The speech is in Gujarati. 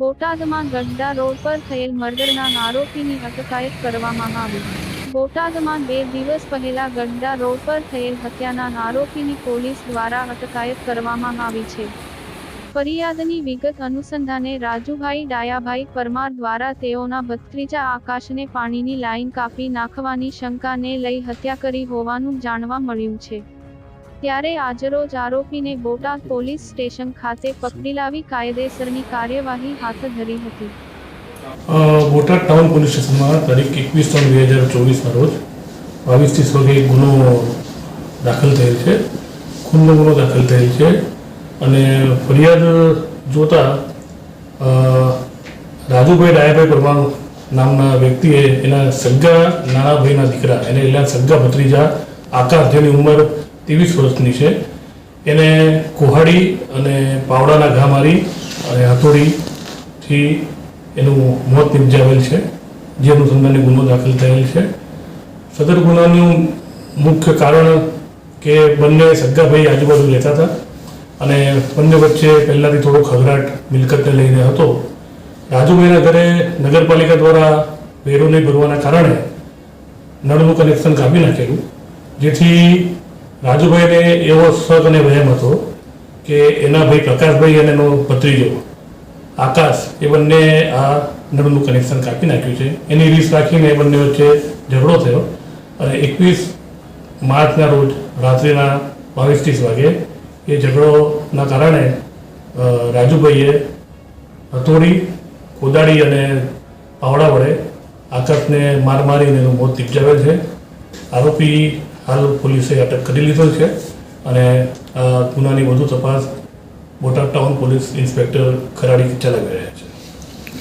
બોટાદમાં ગઢડા રોડ પર થયેલ મર્ડરના આરોપીની અટકાયત કરવામાં આવી. બોટાદમાં બે દિવસ પહેલા ગઢડા રોડ પર થયેલ હત્યાના આરોપીની પોલીસ દ્વારા અટકાયત કરવામાં આવી છે. ફરિયાદની વિગત અનુસંધાને રાજુભાઈ ડાયાભાઈ પરમાર દ્વારા તેઓના ભત્રીજા આકાશને પાણીની લાઈન કાપી નાખવાની શંકાને લઈ હત્યા કરી હોવાનું જાણવા મળ્યું છે. ત્યારે આજરોજ આરોપીને બોટાદ પોલીસ સ્ટેશન ખાતે પકડી લાવી કાયદેસરની કાર્યવાહી હાથ ધરી હતી. બોટાદ ટાઉન પોલીસ સ્ટેશનમાં તારીખ એકવીસ ત્રણ બે હજાર ચોવીસના રોજ બાવીસ ત્રીસ વાગે એક ગુનો દાખલ થયેલ છે. ખૂનનો ગુનો દાખલ થયેલ છે. અને ફરિયાદ જોતા રાજુભાઈ ડાયાભાઈ પરમાર નામના વ્યક્તિએ એના સગા નાણાભાઈના દીકરા, એને એના સગા ભત્રીજા આકાશ જેની ઉંમર ત્રેવીસ વર્ષની છે. એને કુહાડી અને પાવડાના ઘા મારી અને હાથોડીથી એનું મોત નિપજાવેલ છે, જે અનુસંધાને ગુનો દાખલ થયેલ છે. સદર ગુનાનું મુખ્ય કારણ કે બંને સગ્ગાભાઈ આજુબાજુ રહેતા હતા અને બંને વચ્ચે પહેલાંથી થોડો ખગડાટ મિલકતને લઈને હતો. રાજુભાઈના ઘરે નગરપાલિકા દ્વારા વેરો નહીં ભરવાના કારણે નળનું કનેક્શન કાપી નાખેલું, જેથી રાજુભાઈને એવો શક અને વહેમ હતો કે એના ભાઈ પ્રકાશભાઈ અને એનો ભત્રીજો, આકાશ, એ બંને આ નળનું કનેક્શન કાપી નાખ્યું છે. એની રીસ રાખીને એ બંને વચ્ચે ઝઘડો થયો અને એકવીસ માર્ચના રોજ રાત્રિના બાવીસ ત્રીસ વાગે એ ઝઘડોના કારણે રાજુભાઈએ હથોડી, કોદાળી અને પાવડા વડે આકાશને માર મારીને એનું મોત નિપજાવેલ છે. આરોપી હાલ પોલીસે અટક કરી લીધો છે અને આ ગુનાની વધુ તપાસ Botad town police inspector Kharadi ચલાવી રહ્યા છે.